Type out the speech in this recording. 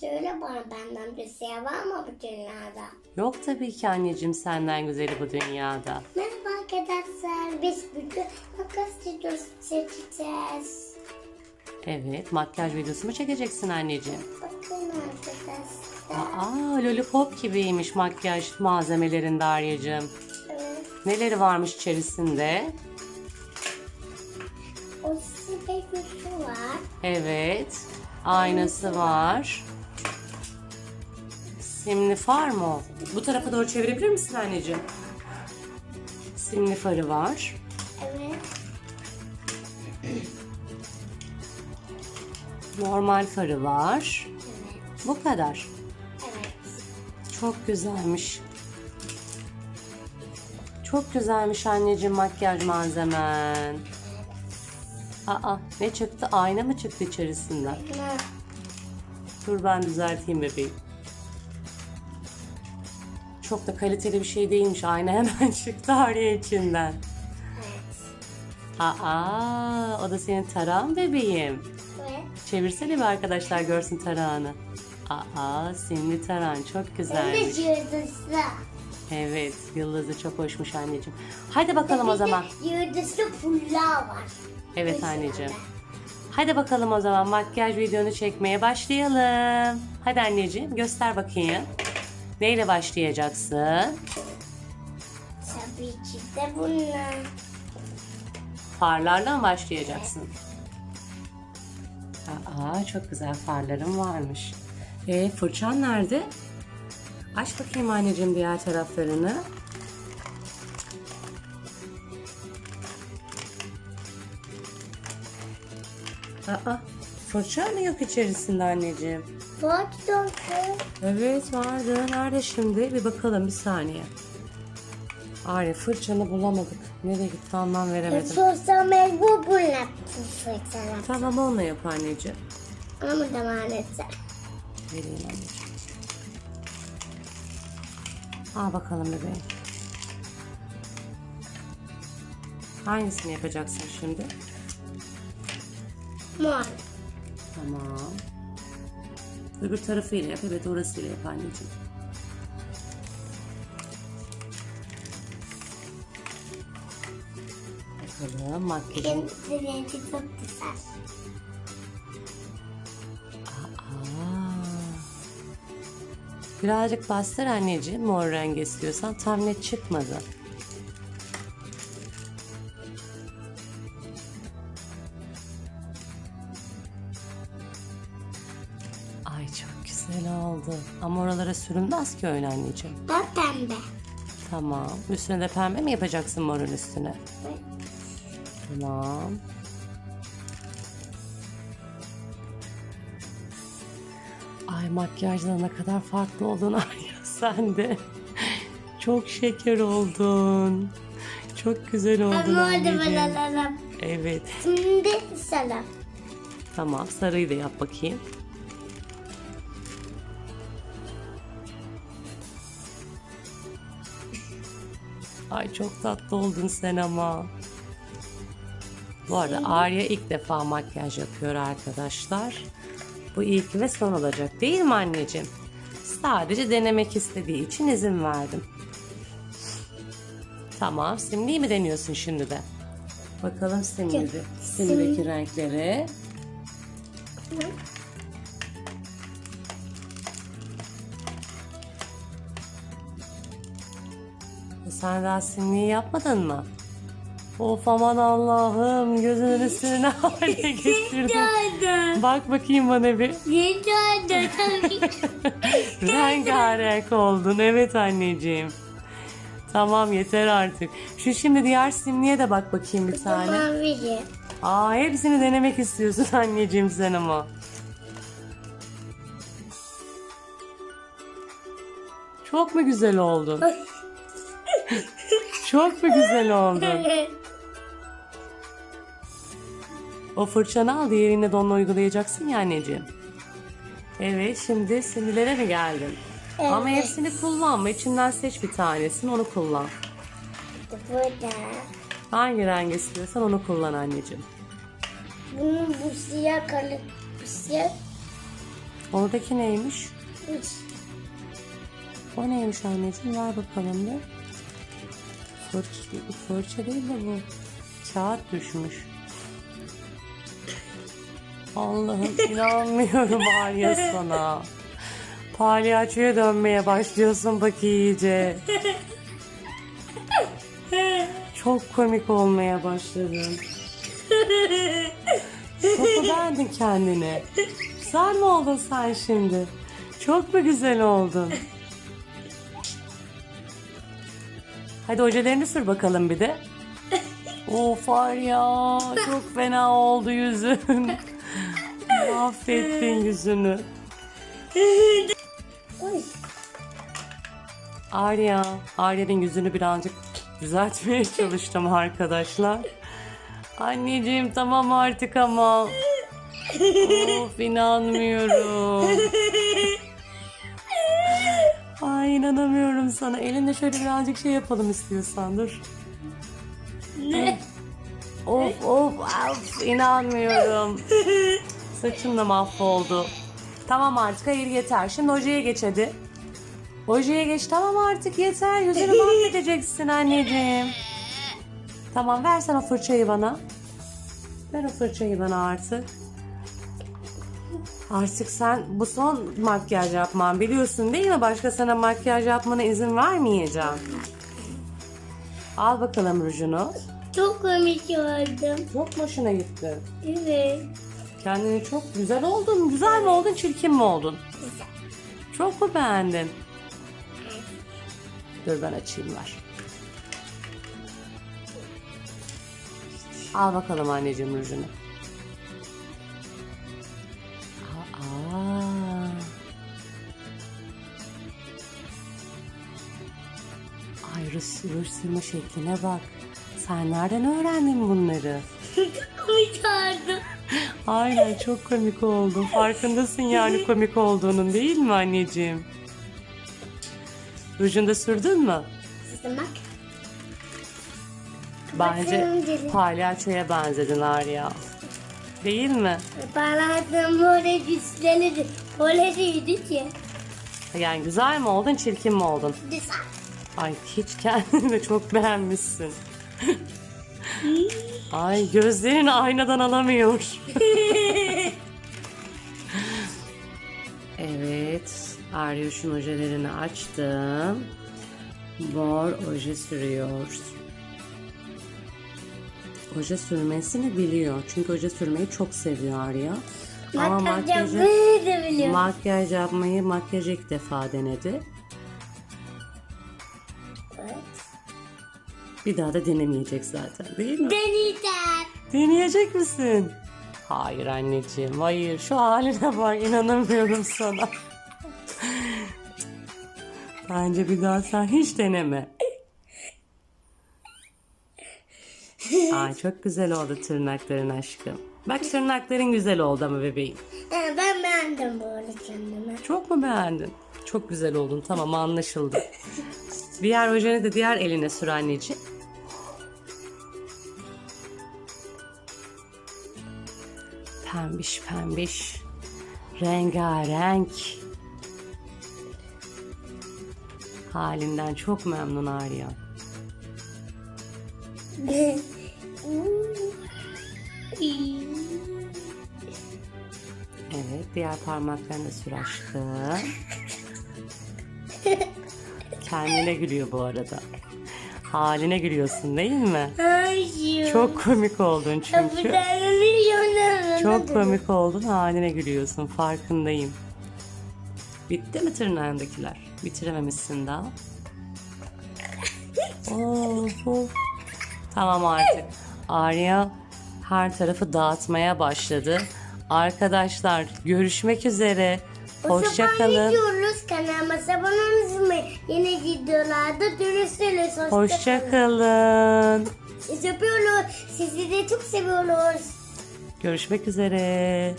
söyle bana benden bir şey var mı bu dünyada? Yok tabii ki anneciğim senden güzeli bu dünyada. Merhaba arkadaşlar. Biz bugün makas videosu çekeceğiz. Evet makyaj videosu mu çekeceksin anneciğim? Bakın arkadaşlar. Aa lollipop gibiymiş makyaj malzemelerinde Arya'cığım. Evet. Neleri varmış içerisinde? O sibe yüzü var. Evet. Aynası var. Simli far mı o? Bu tarafa doğru çevirebilir misin anneciğim? Simli farı var. Evet. Normal farı var. Evet. Bu kadar. Evet. Çok güzelmiş. Çok güzelmiş anneciğim makyaj malzemen. Aa ne çıktı? Ayna mı çıktı içerisinden? Ne? Dur ben düzelteyim bebeğim. Çok da kaliteli bir şey değilmiş. Ayna hemen çıktı Arya içinden. Evet. Aa o da senin tarağın bebeğim. Evet. Çevirsene bir arkadaşlar görsün tarağını. Aa simli tarağın çok güzelmiş. yıldızlı. Evet yıldızı çok hoşmuş anneciğim. Hadi bakalım o zaman. Yıldızlı pulla var. Evet anneciğim. Hadi bakalım o zaman makyaj videonu çekmeye başlayalım. Hadi anneciğim göster bakayım. Neyle başlayacaksın? Tabii ki de bunlar. Farlarla mı başlayacaksın? Aa çok güzel farlarım varmış. E fırçan nerede? Aç bakayım anneciğim diğer taraflarını. Aa fırça mı yok içerisinde anneciğim? Bak doktor. Evet vardı. Nerede şimdi? Bir bakalım bir saniye. Arya fırçanı bulamadık. Nereye gitti anlam veremedim. Sosyal mecbur bunlar fırçalar. Tamam onunla yap anneciğim. Ama da maalesef. Vereyim anneciğim. Al bakalım bebeğim. Hangisini yapacaksın şimdi? Mor. Tamam. Öbür tarafıyla yap. Evet orasıyla yap anneciğim. Bakalım makyajın. Benim rengi çok güzel. Birazcık bastır anneciğim mor rengi istiyorsan. Tam net çıkmadı. Ama oralara sürünmez ki öyle anneciğim. Ben pembe. Tamam. Üstüne de pembe mi yapacaksın morun üstüne? Evet. Tamam. Ay makyajda ne kadar farklı oldun Arya sen de. Çok şeker oldun. Çok güzel oldun anneciğim. Evet. Şimdi sana. Tamam sarıyı da yap bakayım. Ay çok tatlı oldun sen ama. Bu arada Arya ilk defa makyaj yapıyor arkadaşlar. Bu ilk ve son olacak değil mi anneciğim? Sadece denemek istediği için izin verdim. Tamam, simliyi mi deniyorsun şimdi de? Bakalım simli de. Simdeki renkleri. E Sen daha simliği yapmadın mı? Of aman Allah'ım gözünün üstüne ne hale getirdin. Nerede? Bak bakayım bana bir. Rengarenk oldun. Evet anneciğim. Tamam yeter artık. Şu şimdi diğer simliğe de bak bakayım bir tane. Mavi. Aa hepsini denemek istiyorsun anneciğim sen ama. Çok mu güzel oldun? Çok mu güzel oldun? O fırçanı al diğerini de onunla uygulayacaksın ya anneciğim. Evet şimdi sinirlere mi geldin? Ama Evet. hepsini kullanma. İçinden seç bir tanesini onu kullan. Burada. Hangi renk istiyorsan onu kullan anneciğim. Bunun bu siyah kalı bu siyah Oradaki neymiş? Üç. O neymiş anneciğim? Ver bakalım bir. Fırça, fırça değil de bu. Kağıt düşmüş. Allah'ım inanmıyorum Arya sana. Palyaçoya dönmeye başlıyorsun bak iyice. Çok komik olmaya başladın. Çok beğendin kendini? Güzel mi oldun sen şimdi? Çok mu güzel oldun? Hadi ojelerini sür bakalım bir de. Of var ya çok fena oldu yüzün. Mahvettin yüzünü. Uy. Arya, Arya'nın yüzünü birazcık düzeltmeye çalıştım arkadaşlar. Anneciğim tamam artık ama. Of inanmıyorum. İnanamıyorum sana. Elinde şöyle birazcık şey yapalım istiyorsan dur. Ne? Of of of inanmıyorum. Saçın da mahvoldu. Tamam artık hayır yeter. Şimdi ojeye geç hadi. Ojeye geç tamam artık yeter. Yüzünü mahvedeceksin anneciğim. Tamam versen o fırçayı bana. Ver o fırçayı bana artık. Artık sen bu son makyaj yapman biliyorsun değil mi? Başka sana makyaj yapmana izin vermeyeceğim. Al bakalım rujunu. Çok komik oldum. Çok hoşuna gitti. Evet. Kendini çok güzel oldun. Güzel mi oldun, çirkin mi oldun? Güzel. Çok mu beğendin? Dur ben açayım ver. Al bakalım anneciğim rujunu. Sürme şekline bak. Sen nereden öğrendin bunları? Komik oldum. Aynen çok komik oldun. Farkındasın yani komik olduğunun değil mi anneciğim? Rujunu da sürdün mü? Size bak. Bence Bakalım palyaçoya benzedin Arya. Değil mi? Balatım böyle güçlenir. Böyle değildi ki. Yani güzel mi oldun, çirkin mi oldun? Güzel. Ay hiç kendini çok beğenmişsin. Ay gözlerini aynadan alamıyor. evet. Aryoş'un ojelerini açtım. Mor oje sürüyor. Oje sürmesini biliyor. Çünkü oje sürmeyi çok seviyor Arya. Ama Makyaj makyajı, yapmayı da biliyorum. makyaj yapmayı makyaj ilk defa denedi. Bir daha da denemeyecek zaten değil mi? Deneyeceğim. Deneyecek misin? Hayır anneciğim, hayır. Şu haline bak, inanamıyorum sana. Bence bir daha sen hiç deneme. Ay çok güzel oldu tırnakların aşkım. Bak tırnakların güzel oldu ama bebeğim. Ee, Ben beğendim böyle kendimi. Çok mu beğendin? Çok güzel oldun. Tamam anlaşıldı. Diğer ojeni de diğer eline sür anneciğim. Pembiş pembiş. Rengarenk. Halinden çok memnun Arya. Evet diğer parmaklarını sür aşkım. Kendine gülüyor bu arada. Haline gülüyorsun değil mi? Hayır. Çok komik oldun çünkü. Çok komik oldun haline gülüyorsun farkındayım. Bitti mi tırnağındakiler? Bitirememişsin daha. Of, of. Tamam artık. Arya her tarafı dağıtmaya başladı. Arkadaşlar görüşmek üzere. Hoşçakalın. gidiyoruz kanalıma abone olmayı. Yeni videolarda görüşürüz. Hoşçakalın. Hoşçakalın. Sizi öpüyoruz. Sizi de çok seviyoruz. Görüşmek üzere.